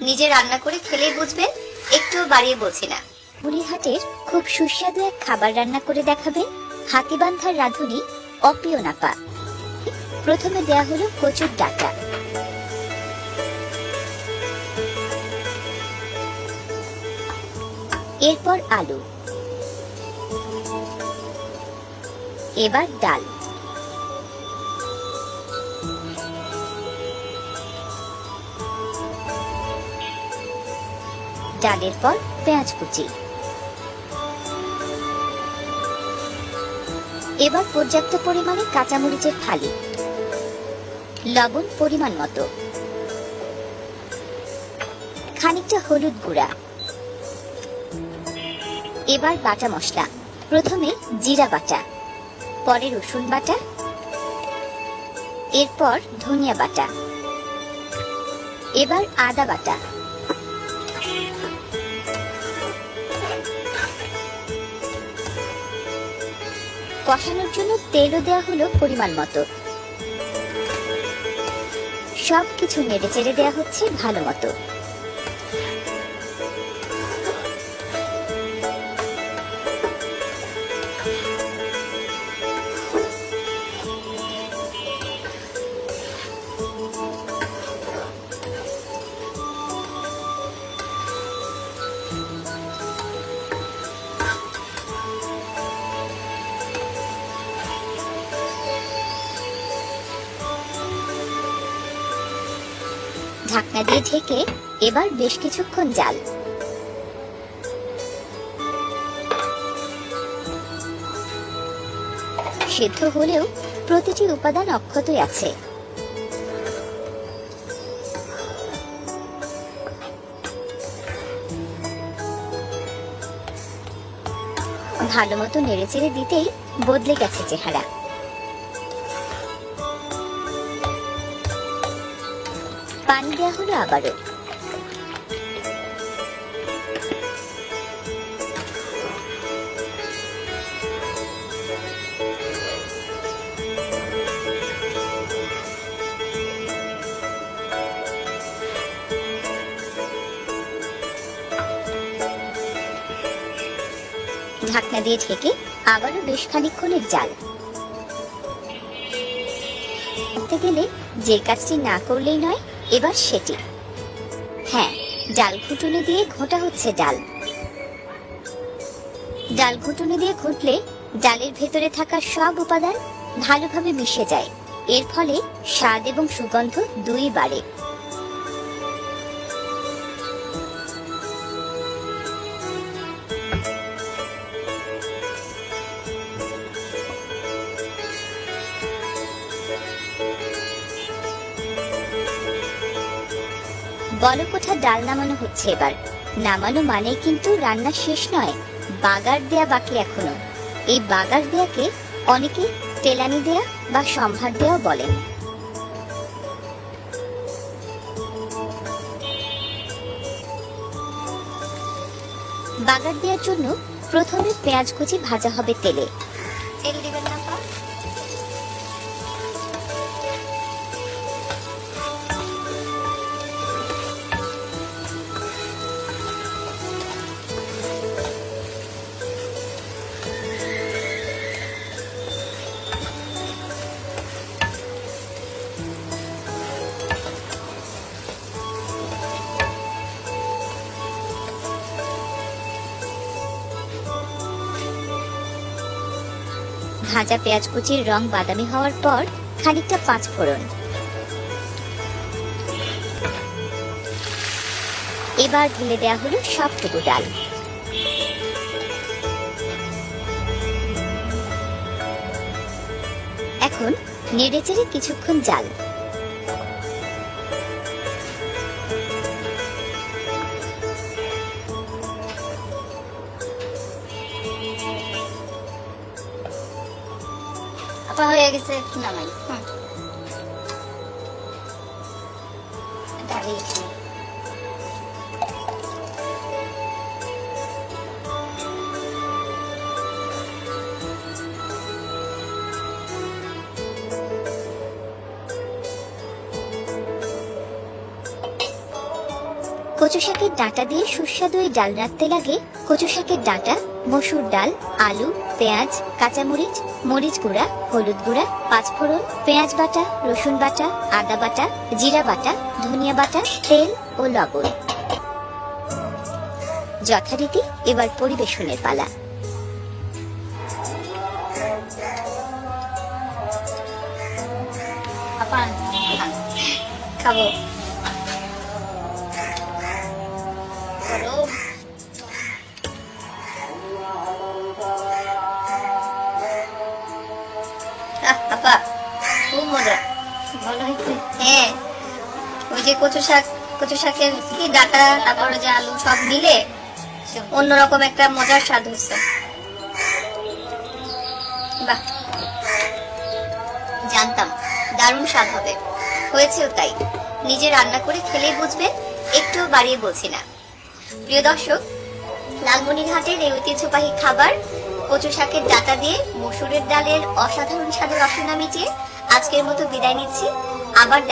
নিজে রান্না করে খেলেই বুঝবেন একটু বাড়িয়ে বলছি না। বুড়িহাটের খুব সুস্বাদু এক খাবার রান্না করে দেখাবে হাতিবান্ধার রাঁধুনি অপ্রিয় নাপা প্রথমে দেয়া হলো কচুর ডাটা। এরপর আলু। এবার ডাল। ডালের পর পেঁয়াজ কুচি। এবার পর্যাপ্ত পরিমাণে কাঁচামরিচের ফালি। লবণ পরিমাণ মতো। খানিকটা হলুদ গুঁড়া। এবার বাটা মশলা। প্রথমে জিরা বাটা, পরে রসুন বাটা, এরপর ধনিয়া বাটা। এবার আদা বাটা। কষানোর জন্য তেলও দেওয়া হলো পরিমাণ মতো। সব কিছু নেড়ে চেড়ে দেওয়া হচ্ছে ভালো মতো। ঢাকনা দিয়ে ঢেকে এবার বেশ কিছুক্ষণ জাল। সেদ্ধ হলেও প্রতিটি উপাদান অক্ষতই আছে। ভালো মতো নেড়েচেড়ে দিতেই বদলে গেছে চেহারা। পানি দেওয়া হলো আবারও। ঢাকনা দিয়ে ঢেকে আবারও বেশ খানিক্ষণের জাল। করতে গেলে যে কাজটি না করলেই নয় এবার সেটি। হ্যাঁ ডাল ঘুটুনি দিয়ে ঘোটা হচ্ছে ডাল। ডাল ঘুটুনি দিয়ে ঘুটলে ডালের ভেতরে থাকা সব উপাদান ভালোভাবে মিশে যায়। এর ফলে স্বাদ এবং সুগন্ধ দুই বাড়ে। বলকোঠা ডাল নামানো হচ্ছে এবার। নামানো মানে কিন্তু রান্না শেষ নয়, বাগার দেয়া বাকি এখনও। এই বাগার দেয়াকে অনেকে তেলানি দেয়া বা সম্ভার দেওয়া বলেন বাগার দেওয়ার জন্য প্রথমে পেঁয়াজ কুচি ভাজা হবে তেলে। তেল দিবেন না। ভাজা পেঁয়াজ কুচির রং বাদামি হওয়ার পর খানিকটা পাঁচ ফোড়ন। এবার ঢেলে দেওয়া হলো সবটুকু ডাল। এখন নেড়ে চেড়ে কিছুক্ষণ জাল। আপা হয়ে গেছে নামাই হুম। কচু শাকের ডাঁটা দিয়ে সুস্বাদু এই ডাল রাঁধতে লাগে কচু শাকের ডাঁটা, মসুর ডাল, আলু, পেঁয়াজ, কাঁচামরিচ, মরিচ গুঁড়া, হলুদ গুঁড়া, পাঁচফোড়ন, পেঁয়াজ বাটা, রসুন বাটা, আদা বাটা, জিরা বাটা, ধনিয়া বাটা, তেল ও লবণ। যথারীতি এবার পরিবেশনের পালা। খাব। খুব মজা। ভালো হয়েছে? হ্যাঁ। ওই যে কচু শাক কচু শাকের কি ডাটা তারপরে যে আলু সব মিলে অন্যরকম একটা মজার স্বাদ হচ্ছে। বাহ। জানতাম দারুণ স্বাদ হবে। হয়েছেও তাই। নিজে রান্না করে খেলেই বুঝবেন একটু বাড়িয়ে বলছি না। প্রিয় দর্শক লালমনিরহাটের এই ঐতিহ্যবাহী খাবার কচু শাকের ডাটা দিয়ে মসুরের ডালের অসাধারণ স্বাদের রসনা মিটিয়ে আজকের মতো বিদায় নিচ্ছি। আবার